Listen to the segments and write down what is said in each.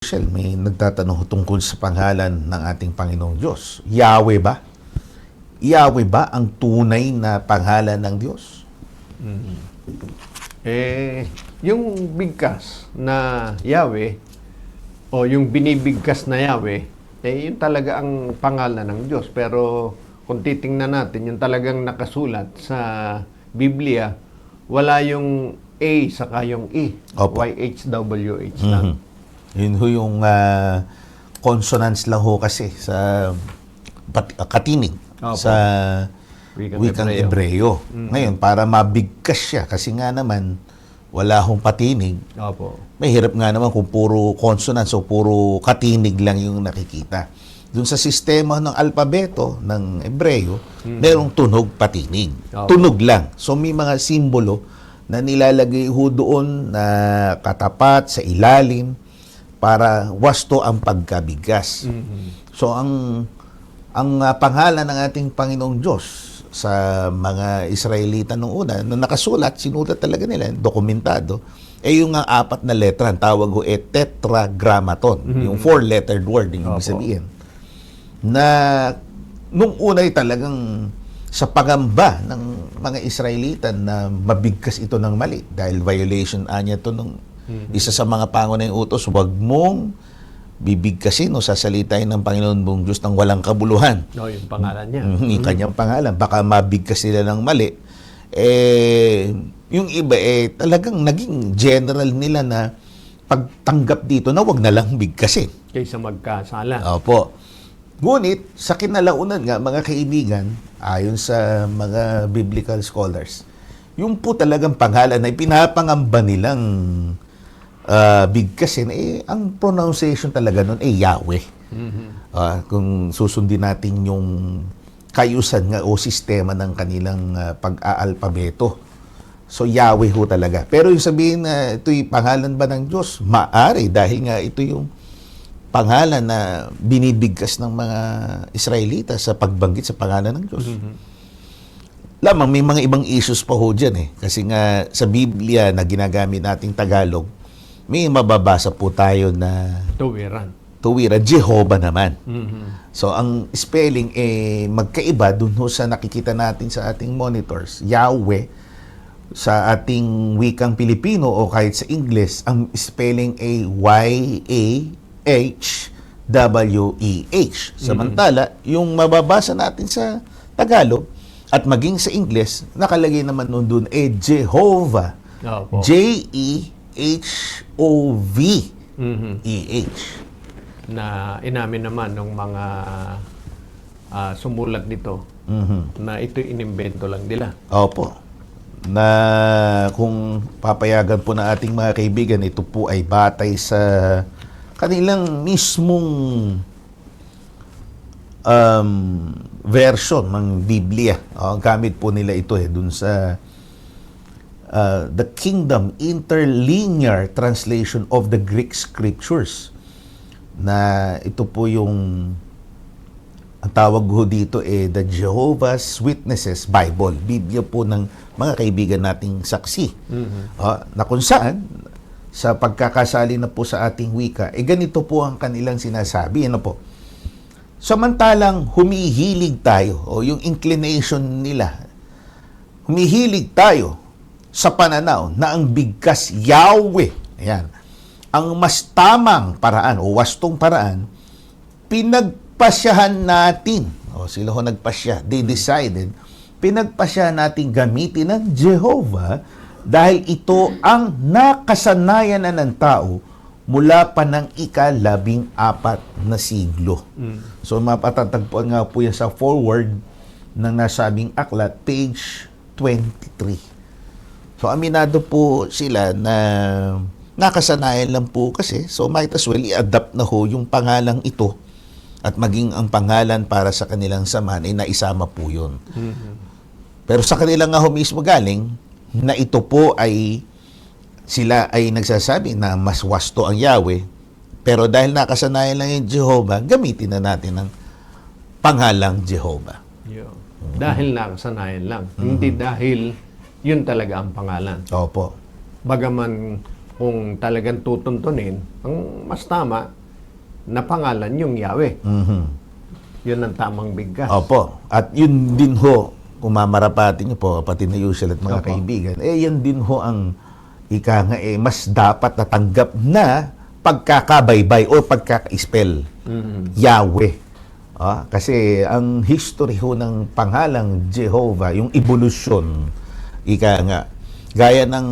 Michelle, may nagtatanong tungkol sa pangalan ng ating Panginoong Diyos. Yahweh ba? Yahweh ba ang tunay na pangalan ng Diyos? Eh, yung bigkas na Yahweh o yung binibigkas na Yahweh, eh yun talaga ang pangalan ng Diyos. Pero kung titingnan natin, yung talagang nakasulat sa Biblia, wala yung A saka yung E. Opo. YHWH lang. Mhm. Yun ho yung ah, consonants lang ho kasi sa pat- ah, katinig Opo. sa Wikang wikang Hebreo. Ebreo. Ngayon, para mabigkas siya kasi nga naman wala hong patinig, Opo. mahirap nga naman kung puro consonants o puro katinig lang yung nakikita. Doon sa sistema ng alpabeto ng Ebreo, merong tunog patinig. Oo. Tunog lang. So may mga simbolo na nilalagay ho doon na katapat sa ilalim para wasto ang pagkabigas. So ang ang ah, pangalan ng ating Panginoong Diyos sa mga Israelita nung una, na nakasulat, sinulat talaga nila, dokumentado, eh yung nga apat na letra, ang tawag ho eh tetragrammaton, yung four-lettered word, yung ibig sabihin. Na nung una ay talagang sa pagamba ng mga Israelita na mabigkas ito ng mali dahil violation anya to nung isa sa mga pangunahing utos, wag mong bibigkasin o sasalitain ng Panginoon mong Diyos ng walang kabuluhan. No, yung pangalan niya. Mm, yung kanyang pangalan. Baka mabigkas sila ng mali. Eh, yung iba eh, talagang naging general nila na pagtanggap dito na wag na lang bigkasin. Kaysa magkasala. Opo. Ngunit, sa kinalaunan nga, mga kaibigan, ayon sa mga biblical scholars, yung po talagang pangalan ay pinapangamba nilang ah, bigkasin, eh, ang pronunciation talaga nun ay Yahweh. Mhm. Ah, kung susundin natin yung kayusan nga o sistema ng kanilang ah, pag-aalpabeto. So Yahweh ho talaga. Pero yung sabihin na ito'y pangalan ba ng Diyos? Maari dahil nga ito yung pangalan na binibigkas ng mga Israelita sa pagbanggit sa pangalan ng Diyos. Lamang may mga ibang issues pa ho dyan eh. Kasi nga sa Biblia na ginagamit nating Tagalog, may mababasa po tayo na Tuwiran. tuwira, Jehovah naman. Mhm. So, ang spelling eh magkaiba dun ho sa nakikita natin sa ating monitors. Yahweh, sa ating wikang Pilipino o kahit sa English, ang spelling ay Y-A-H-W-E-H. Samantala, yung mababasa natin sa Tagalog at maging sa English, nakalagay naman nun dun eh Jehovah. J-E-H-O-V-E-H. Mhm. na inamin naman ng mga ah, sumulat nito Mhm. na ito inimbento lang nila. Opo. Na kung papayagan po ng ating mga kaibigan, ito po ay batay sa kanilang mismong um, version ng Biblia. Oh, gamit po nila ito eh dun sa uh, The Kingdom Interlinear Translation of the Greek Scriptures na ito po yung ang tawag ho dito eh the Jehovah's Witnesses Bible, Biblia po ng mga kaibigan nating saksi. Ah, na kung saan sa pagkakasali na po sa ating wika, eh ganito po ang kanilang sinasabi. Ano po? Samantalang humihilig tayo o yung inclination nila, humihilig tayo sa pananaw na ang bigkas Yahweh, ayan, ang mas tamang paraan o wastong paraan, pinagpasyahan natin, o sila ho nagpasya, they decided, pinagpasyahan natin gamitin ng Jehovah dahil ito ang nakasanayan na ng tao mula pa ng ikalabing apat na siglo. So mapatatagpuan nga po yan sa forward ng nasabing aklat, page 23. So aminado po sila na nakasanayan lang po kasi so might as well i-adapt na ho yung pangalang ito at maging ang pangalan para sa kanilang samahan ay naisama po yun. Pero sa kanila nga ho mismo galing na ito po ay sila ay nagsasabi na mas wasto ang Yahweh pero dahil nakasanayan lang yung Jehovah, gamitin na natin ang pangalang Jehovah. Yun. Dahil nakasanayan lang. Hindi dahil yun talaga ang pangalan. Opo. Bagaman kung talagang tutuntunin, ang mas tama na pangalan yung Yahweh. Mhm. Yun ang tamang bigkas. Opo. At yun din ho, kung mamarapati niyo po, pati na usual at mga Opo. kaibigan, eh yan din ho ang ika nga eh, mas dapat natanggap na pagkakabaybay o pagkaka-spell. Mhm. Yahweh. Ah, kasi ang history ho ng pangalang Jehovah, yung evolution, ika nga, gaya ng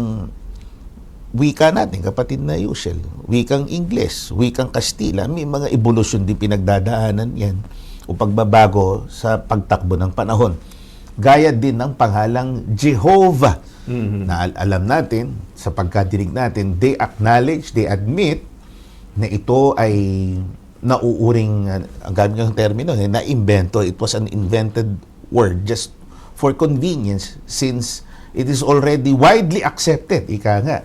wika natin, kapatid na usual, wikang Ingles, wikang Kastila, may mga evolution din pinagdadaanan yan o pagbabago sa pagtakbo ng panahon. Gaya din ng pangalang Jehovah. Mhm. Na al- alam natin, sa pagkadinig natin, they acknowledge, they admit na ito ay nauuring, uh, ang gamit ng termino, eh, na-invento. It was an invented word just for convenience since it is already widely accepted. Ika nga,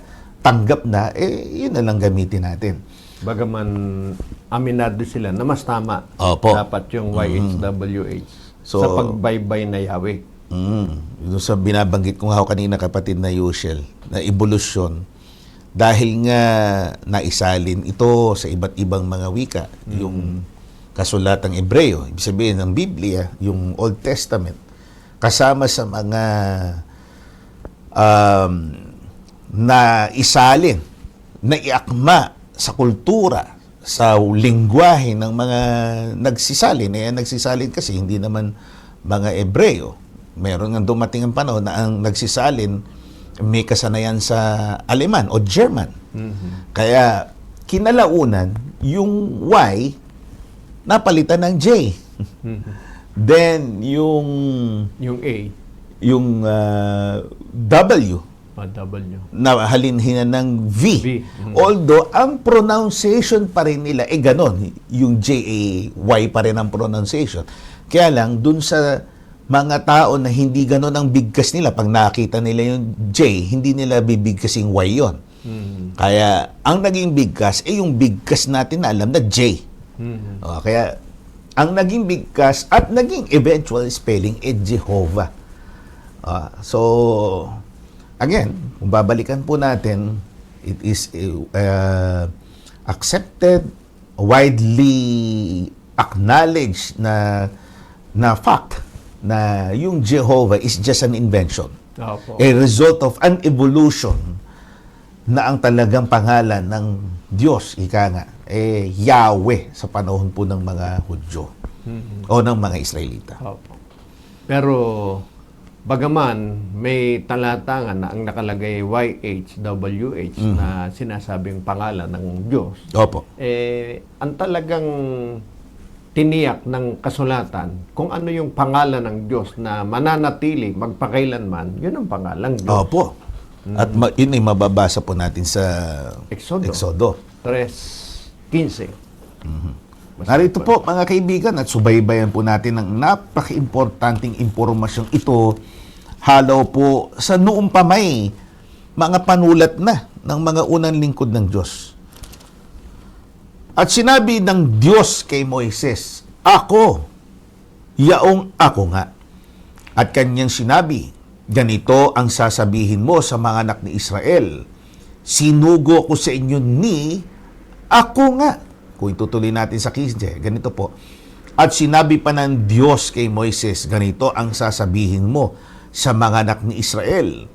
tanggap na, eh, yun na lang gamitin natin. Bagaman aminado sila na mas tama Opo. dapat yung YHWH So- sa pagbaybay na Yahweh. Mm. Yung sa binabanggit ko nga ako kanina kapatid na Yushel, na evolusyon, dahil nga naisalin ito sa iba't ibang mga wika, yung kasulatang Ebreo, ibig sabihin ng Biblia, yung Old Testament, kasama sa mga um, na isalin, na iakma sa kultura, sa lingwahe ng mga nagsisalin. Eh, nagsisalin kasi hindi naman mga Ebreo. Meron nga dumating ang panahon na ang nagsisalin may kasanayan sa Aleman o German. Kaya kinalaunan, yung Y napalitan ng J. Then yung Yung A, yung uh, W o W. na halinhinan ng V. V. Mhm. Although, ang pronunciation pa rin nila, eh ganon, yung J-A-Y pa rin ang pronunciation. Kaya lang, dun sa mga tao na hindi ganon ang bigkas nila, pag nakita nila yung J, hindi nila bibigkasing Y yon. Mhm. Kaya, ang naging bigkas, eh yung bigkas natin na alam na J. Mhm. O, kaya, ang naging bigkas at naging eventual spelling eh Jehovah. Ah, so, again, kung babalikan po natin, it is uh, accepted, widely acknowledged na na fact na yung Jehovah is just an invention. Opo. A result of an evolution na ang talagang pangalan ng Diyos, ika nga, eh, Yahweh sa panahon po ng mga Hudyo Mhm. o ng mga Israelita. Opo. Pero, bagaman may talatangan na ang nakalagay YHWH Mhm. na sinasabing pangalan ng Diyos, Opo. eh, ang talagang tiniyak ng kasulatan, kung ano yung pangalan ng Diyos na mananatili magpakailanman, yun ang pangalan Diyos. Opo. At ma- yun ay mababasa po natin sa Exodo. Exodo. 3.15. Narito po mga kaibigan at subaybayan po natin ang napaka-importanting impormasyong ito halaw po sa noong pa may mga panulat na ng mga unang lingkod ng Diyos. At sinabi ng Diyos kay Moises, Ako, yaong ako nga. At kanyang sinabi, ganito ang sasabihin mo sa mga anak ni Israel, sinugo ko sa inyo ni ako nga. Kung itutuloy natin sa 15, ganito po. At sinabi pa ng Diyos kay Moises, ganito ang sasabihin mo sa mga anak ni Israel.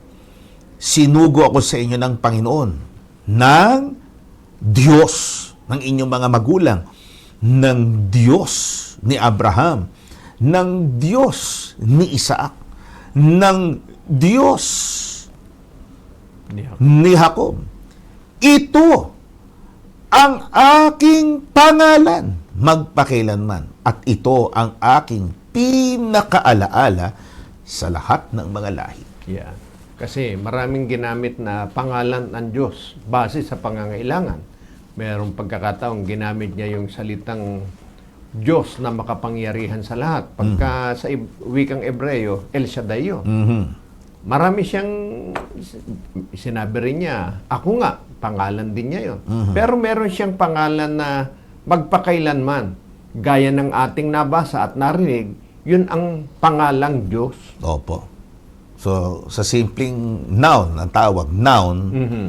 Sinugo ako sa inyo ng Panginoon, ng Diyos ng inyong mga magulang, ng Diyos ni Abraham, ng Diyos ni Isaac, ng Diyos ni Jacob. Ito ang aking pangalan magpakilanman at ito ang aking pinakaalaala sa lahat ng mga lahi. Yeah. Kasi maraming ginamit na pangalan ng Diyos base sa pangangailangan. Merong pagkakataong ginamit niya yung salitang Diyos na makapangyarihan sa lahat. Pagka sa ib- wikang Ebreyo, El Shaddai yun. Mhm. Marami siyang sinabi rin niya, ako nga, pangalan din niya yon. Pero meron siyang pangalan na magpakailanman. Gaya ng ating nabasa at narinig, yun ang pangalang Diyos. Opo. So, sa simpleng noun, ang tawag, noun, Mhm.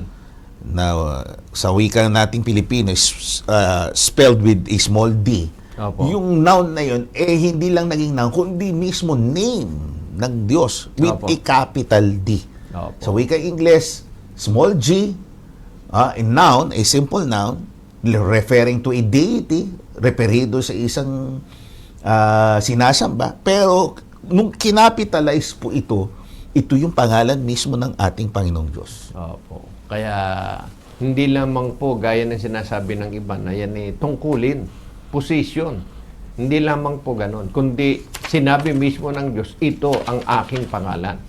na uh, sa wika nating Pilipino is uh, spelled with a small d. Opo. Yung noun na yun, eh hindi lang naging noun, kundi mismo name ng Diyos with Opo. a capital D. Opo. Sa wika English, small g, ah, in noun, a simple noun, referring to a deity, referido sa isang ah, sinasamba. Pero nung kinapitalize po ito, ito yung pangalan mismo ng ating Panginoong Diyos. Opo. Kaya hindi lamang po gaya ng sinasabi ng iba na yan eh, tungkulin, position. Hindi lamang po ganon. Kundi sinabi mismo ng Diyos, ito ang aking pangalan.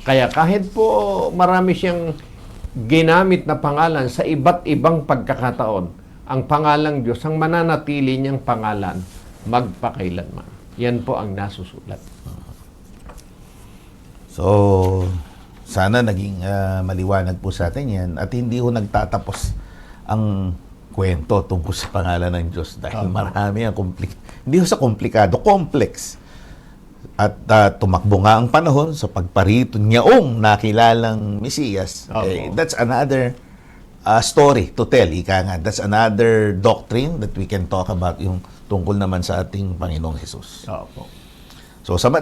Kaya kahit po marami siyang ginamit na pangalan sa iba't ibang pagkakataon, ang pangalang Diyos, ang mananatili niyang pangalan, magpakailanman. Yan po ang nasusulat. So, sana naging ah, maliwanag po sa atin yan at hindi ho nagtatapos ang kwento tungkol sa pangalan ng Diyos dahil marami ang komplik hindi ho sa komplikado, complex. At ah, tumakbo nga ang panahon sa pagparito niyaong nakilalang Mesiyas. Opo. Eh, that's another ah, story to tell. Ika nga, that's another doctrine that we can talk about yung tungkol naman sa ating Panginoong Jesus. Opo. So sa